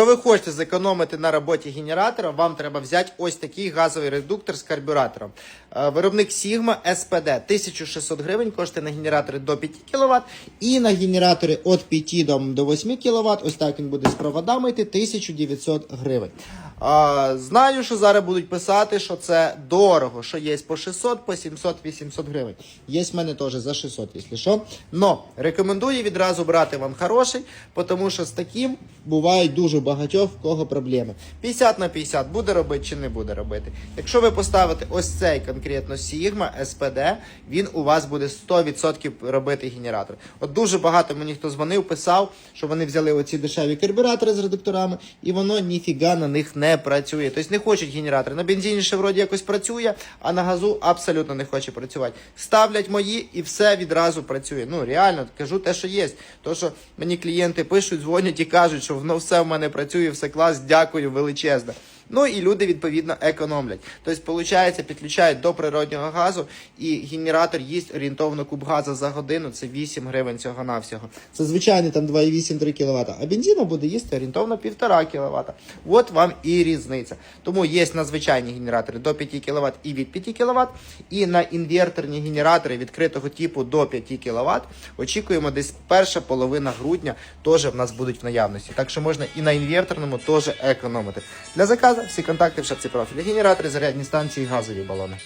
Якщо ви хочете зекономити на роботі генератора, вам треба взяти ось такий газовий редуктор з карбюратором. Е, Виробник Sigma SPD 1600 гривень коштує на генератори до 5 кВт і на генератори від 5 до, до 8 кВт. Ось так він буде з проводами йти 1900 гривень. А, знаю, що зараз будуть писати, що це дорого, що є по 600, по 700, 800 гривень. Є в мене теж за 600, якщо що. Но рекомендую відразу брати вам хороший, тому що з таким бувають дуже багатьох в кого проблеми. 50 на 50 буде робити чи не буде робити. Якщо ви поставите ось цей конкретно Sigma SPD, він у вас буде 100% робити генератор. От дуже багато мені хто дзвонив, писав, що вони взяли оці дешеві карбюратори з редукторами, і воно ніфіга на них не працює. Тобто не хочуть генератори. На бензині ще вроді якось працює, а на газу абсолютно не хоче працювати. Ставлять мої і все відразу працює. Ну реально кажу те, що є. То, що мені клієнти пишуть, дзвонять і кажуть, що воно все в мене працює, все клас, дякую, величезне. Ну і люди відповідно економлять. Тобто, виходить, підключають до природнього газу, і генератор їсть орієнтовно куб газу за годину. Це 8 гривень цього навсього. Це звичайний там 2,8-3 кВт. А бензину буде їсти орієнтовно 1,5 кВт. От вам і різниця. Тому є на звичайні генератори до 5 кВт і від 5 кВт, і на інверторні генератори відкритого типу до 5 кВт. Очікуємо десь перша половина грудня теж в нас будуть в наявності. Так що можна і на інверторному теж економити. Для заказу всі контакти в шапці профілі. Генератори, зарядні станції, газові балони.